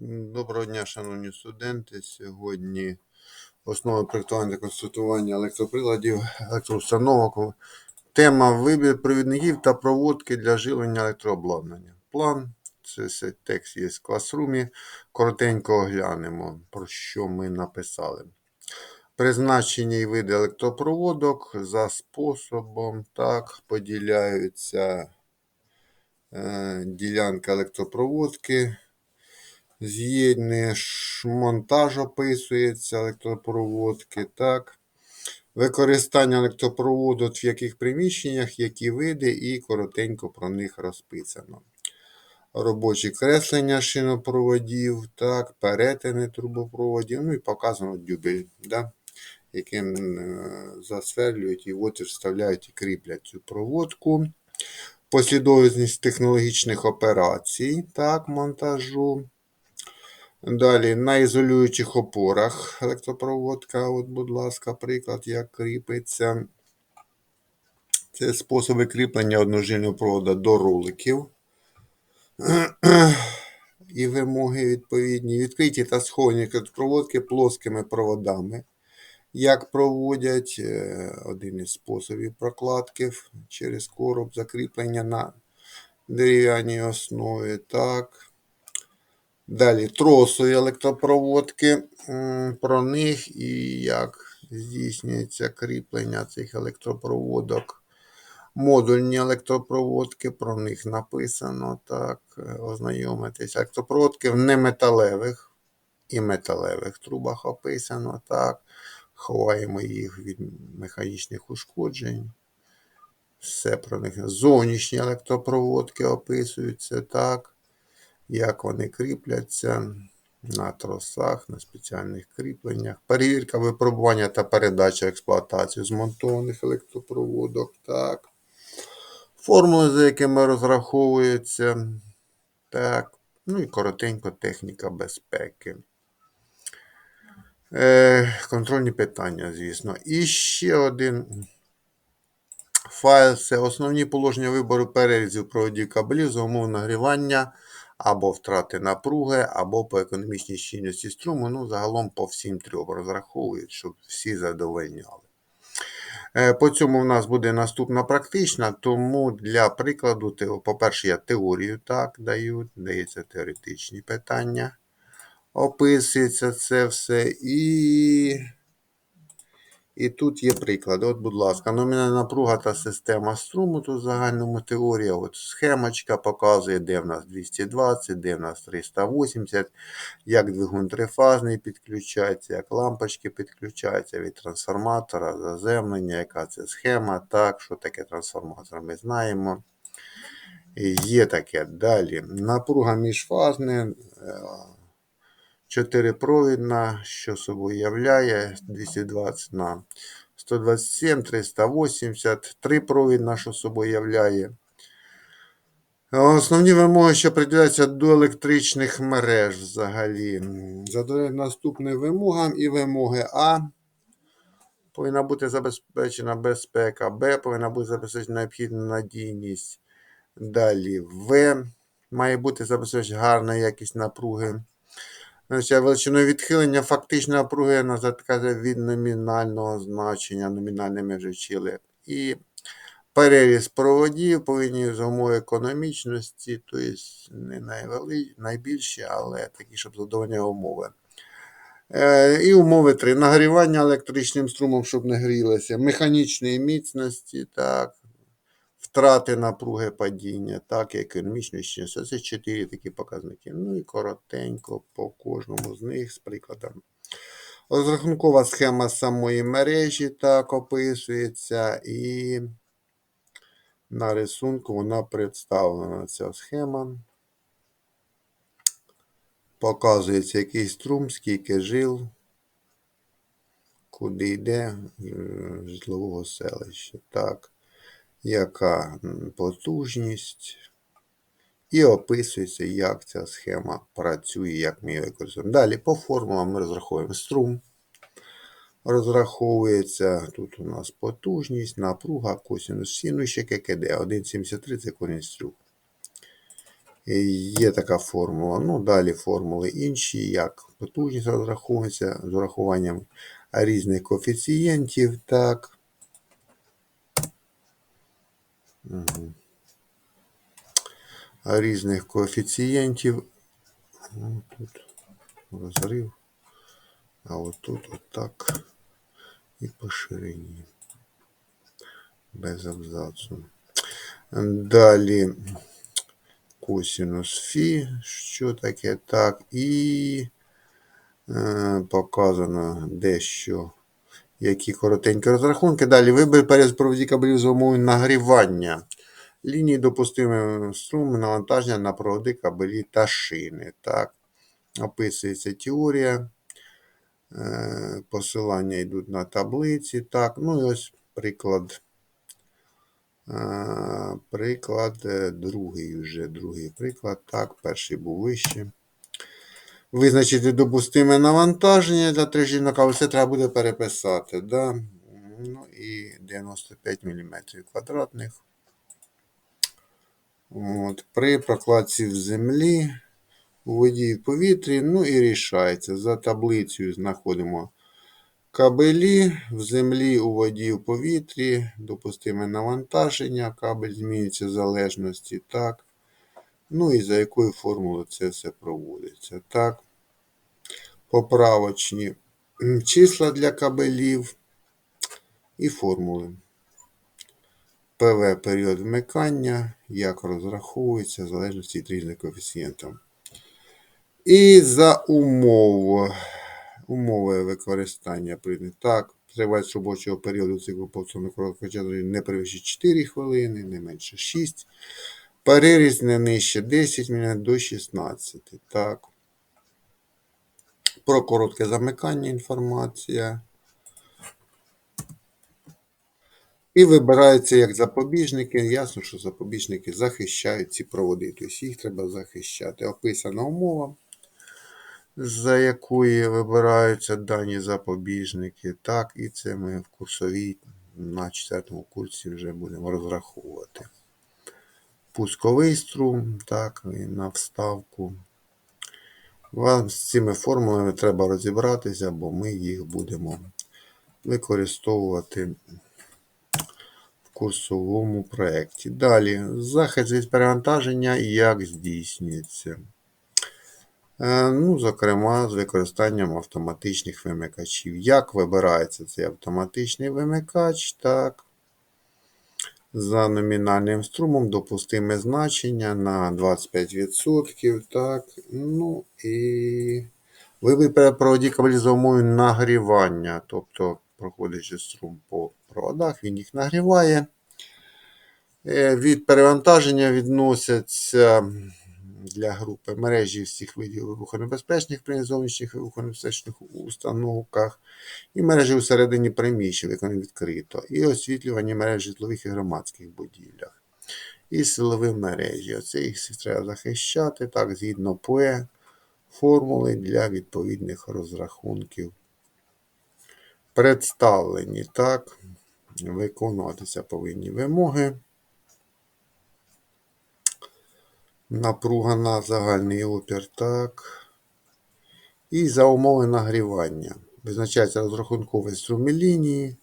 Доброго дня, шановні студенти. Сьогодні основи проєктування та конструювання електроприладів, електроустановок. Тема вибір провідників та проводки для живлення електрообладнання. План. Це все текст є в класрумі. Коротенько оглянемо, про що ми написали. Призначення і види електропроводок за способом так поділяються е, ділянка електропроводки. З'єднання ш- монтаж описується електропроводки, так. Використання електропроводок в яких приміщеннях, які види, і коротенько про них розписано. Робочі креслення шинопроводів, так, перетини трубопроводів, ну і показано дюбель, да, яким е, засверлюють і отвір вставляють і кріплять цю проводку. Послідовність технологічних операцій, так, монтажу. Далі на ізолюючих опорах електропроводка. От, будь ласка, приклад, як кріпиться. Це способи кріплення одножильного проводу до роликів. І вимоги відповідні. Відкриті та сховані електропроводки плоскими проводами. Як проводять е, один із способів прокладки через короб закріплення на дерев'яній основі. Так. Далі тросові електропроводки. Про них і як здійснюється кріплення цих електропроводок. Модульні електропроводки, про них написано так. Ознайомитись. Електропроводки в неметалевих і металевих трубах описано так. Ховаємо їх від механічних ушкоджень. Все про них. Зовнішні електропроводки описуються так як вони кріпляться на тросах, на спеціальних кріпленнях. Перевірка випробування та передача в експлуатацію змонтованих електропроводок. Так. Формули, за якими розраховується. Так. Ну і коротенько техніка безпеки. Е, контрольні питання, звісно. І ще один файл це основні положення вибору перерізів проводів кабелів за умов нагрівання або втрати напруги, або по економічній щільності струму. Ну, загалом по всім трьом розраховують, щоб всі задовольняли. Е, По цьому в нас буде наступна практична, тому для прикладу, по-перше, я теорію так даю, дається теоретичні питання. Описується це все. І, і тут є приклад. От, будь ласка, номінальна напруга та система струму, тут в загальному теорія. От схемочка показує, де в нас 220, де в нас 380, як двигун трифазний підключається, як лампочки підключаються від трансформатора, заземлення, яка це схема, так, що таке трансформатор, ми знаємо. Є таке далі. Напруга міжфазна, е, чотирипровідна, що собою являє 220 на 127, 380, трипровідна, що собою являє. Основні вимоги, що приділяються до електричних мереж взагалі. Задовольняють наступним вимогам і вимоги А. Повинна бути забезпечена безпека, Б. Повинна бути забезпечена необхідна надійність. Далі В. Має бути забезпечена гарна якість напруги. Значить, величиною відхилення фактичної напруги назад каже від номінального значення, номінальне ми вже вчили. І переріз проводів повинні за умови економічності, тобто не найвели, найбільші, але такі, щоб задовольняли умови. Е, і умови 3. Нагрівання електричним струмом, щоб не грілося, механічної міцності, так, втрати напруги падіння, так, і економічної щастя. Це чотири такі показники. Ну і коротенько по кожному з них з прикладом. Розрахункова схема самої мережі так описується, і на рисунку вона представлена ця схема. Показується який струм, скільки жил, куди йде е, житлового селища. Так, яка потужність. І описується, як ця схема працює, як ми її використовуємо. Далі по формулам ми розраховуємо струм. Розраховується тут у нас потужність, напруга, косинус синус, ККД. 1,73 це корінь струм. Є така формула. Ну, далі формули інші, як потужність розраховується з урахуванням різних коефіцієнтів. Так. Мгм. Різних коефіцієнтів. Ну, Тут розрив. А отут отак. І по ширині. Без абзацу. Далі косінус фі, що таке так, і е, показано дещо, які коротенькі розрахунки. Далі вибір перед проводі кабелів за умови нагрівання. Лінії допустимим струм навантаження на проводи кабелі та шини. Так. Описується теорія. Е, Посилання йдуть на таблиці. Так, ну і ось приклад. Е, Приклад е, другий вже другий приклад. Так, перший був вище. Визначити допустиме навантаження для трижільника, але це треба буде переписати. Да? Ну і 95 мм квадратних. От, При прокладці в землі, у воді і в повітрі, ну і рішається. За таблицею знаходимо кабелі в землі, у воді, в повітрі, допустиме навантаження, кабель змінюється в залежності. так. Ну і за якою формулою це все проводиться. Так. Поправочні числа для кабелів і формули. ПВ період вмикання, як розраховується, в залежності від різних коефіцієнтів. І за умов, умови використання прийняти. Так, тривалість робочого періоду циклу повторного короткочасу не перевищить 4 хвилини, не менше 6. Переріз не нижче 10 минут до 16. Так. Про коротке замикання інформація. І вибираються як запобіжники. Ясно, що запобіжники захищають ці проводи. Тобто їх треба захищати. Описана умова, за якої вибираються дані запобіжники. Так, і це ми в курсовій на 4 курсі вже будемо розраховувати. Пусковий струм, так, і на вставку. Вам з цими формулами треба розібратися, бо ми їх будемо використовувати в курсовому проєкті. Далі, захист від перевантаження як здійснюється. Е, Ну, зокрема, з використанням автоматичних вимикачів. Як вибирається цей автоматичний вимикач? Так. За номінальним струмом допустиме значення на 25%. Так. Ну і вибір перепроводі кабелів за умовою нагрівання. Тобто, проходячи струм по проводах, він їх нагріває. Е, Від перевантаження відносяться для групи мережі всіх видів вибухонебезпечних при зовнішніх вибухонебезпечних установках і мережі усередині приміщень, виконані відкрито, і освітлювання мереж в житлових і громадських будівлях. І силові мережі. Оце їх треба захищати, так, згідно ПОЕ, формули для відповідних розрахунків. Представлені, так, виконуватися повинні вимоги. Напруга на загальний опір, так. І за умови нагрівання. Визначається розрахунковий струм лінії.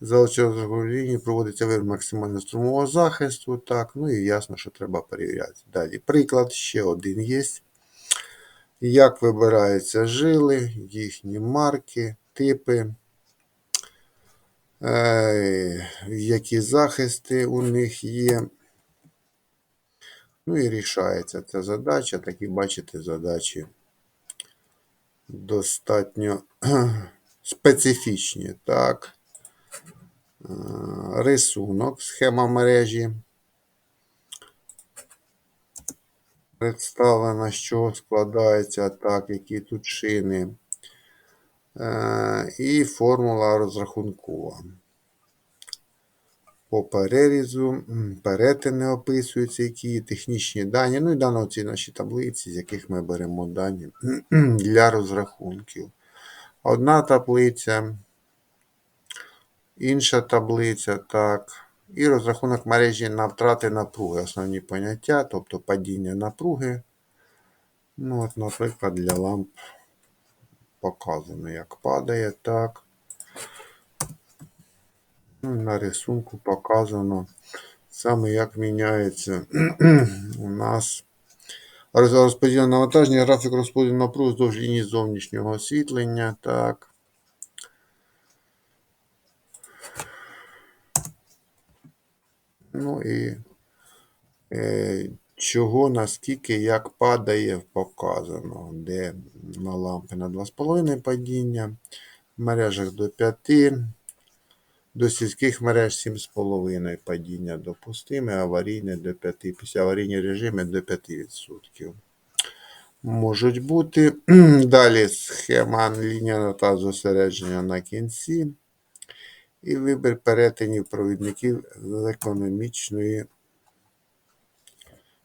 За розрахункової лінії проводиться вибір максимального струмового захисту. Так, ну і ясно, що треба перевіряти. Далі. Приклад ще один є. Як вибираються жили, їхні марки, типи, е, які захисти у них є. Ну і рішається ця задача. Такі, бачите, задачі достатньо специфічні. Так. Е, Рисунок, схема мережі. Представлена, з чого складається, так, які тут шини. Е, І формула розрахункова. По перерізу, перетини описуються, які технічні дані. Ну і дано ці наші таблиці, з яких ми беремо дані для розрахунків. Одна таблиця, інша таблиця, так. І розрахунок мережі на втрати напруги. Основні поняття, тобто падіння напруги. Ну, от, наприклад, для ламп показано, як падає, так. На рисунку показано саме як міняється у нас розподіл навантаження, графік розподілу напруги вздовж лінії зовнішнього освітлення. Так. Ну і е, чого, наскільки, як падає, показано, де на лампи на 2,5 падіння, в мережах до 5, до сільських мереж 7,5 падіння допустиме, аварійне до 5, після аварійні режими до 5%. Можуть бути. Далі схема лінія та зосередження на кінці. І вибір перетинів провідників з економічної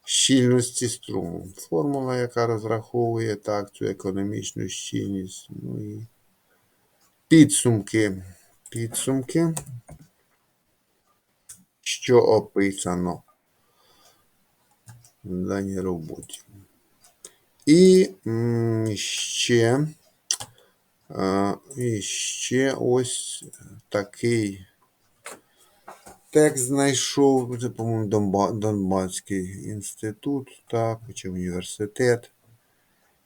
щільності струму. Формула, яка розраховує так, цю економічну щільність. Ну і підсумки. Підсумки, що описано в даній роботі. І ще, і ще ось такий текст знайшов, це, по-моєму, Донба, Донбаський інститут, так, чи університет.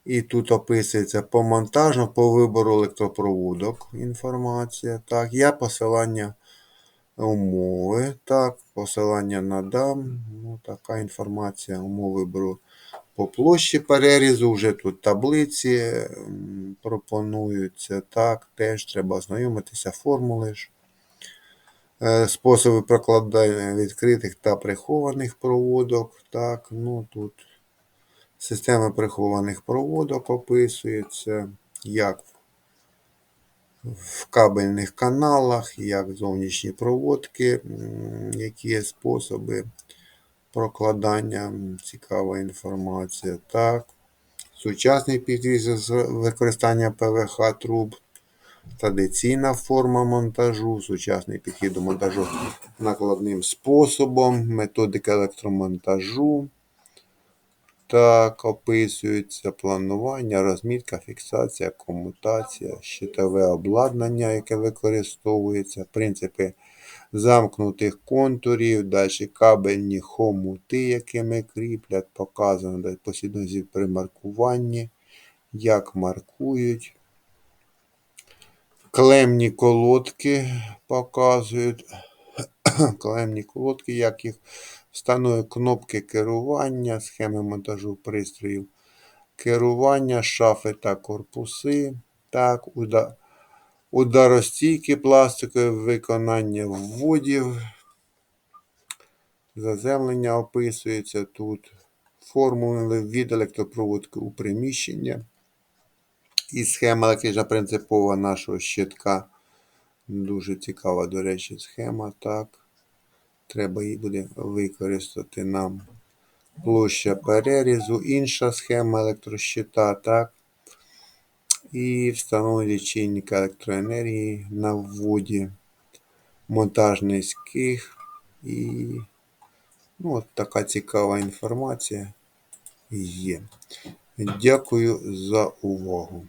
І тут описується по монтажу, по вибору електропроводок інформація. Так, є посилання умови. Так, посилання надам. Ну, така інформація, умови вибору по площі перерізу. Вже тут таблиці пропонуються. Так, теж треба ознайомитися, формули ж. Е, Способи прокладання відкритих та прихованих проводок. Так, ну тут система прихованих проводок описується, як в кабельних каналах, як зовнішні проводки, які є способи прокладання, цікава інформація. Так. Сучасний підвіз з використання ПВХ труб, традиційна форма монтажу, сучасний підхід до монтажу накладним способом, методика електромонтажу. Так, описується планування, розмітка, фіксація, комутація, щитове обладнання, яке використовується, принципи замкнутих контурів, далі кабельні хомути, якими кріплять, показано послідовність при маркуванні, як маркують. Клемні колодки показують. Клемні колодки, як їх встановлюють кнопки керування, схеми монтажу пристроїв керування, шафи та корпуси. Так, уда- ударостійкі пластикові виконання вводів. Заземлення описується тут. Формули від електропроводки у приміщення. І схема електрична принципова нашого щитка. Дуже цікава, до речі, схема. Так. Треба її буде використати нам. Площа перерізу, інша схема електрощита, так. І встановлення лічильника електроенергії на вводі монтаж низьких. І ну, от така цікава інформація є. Дякую за увагу.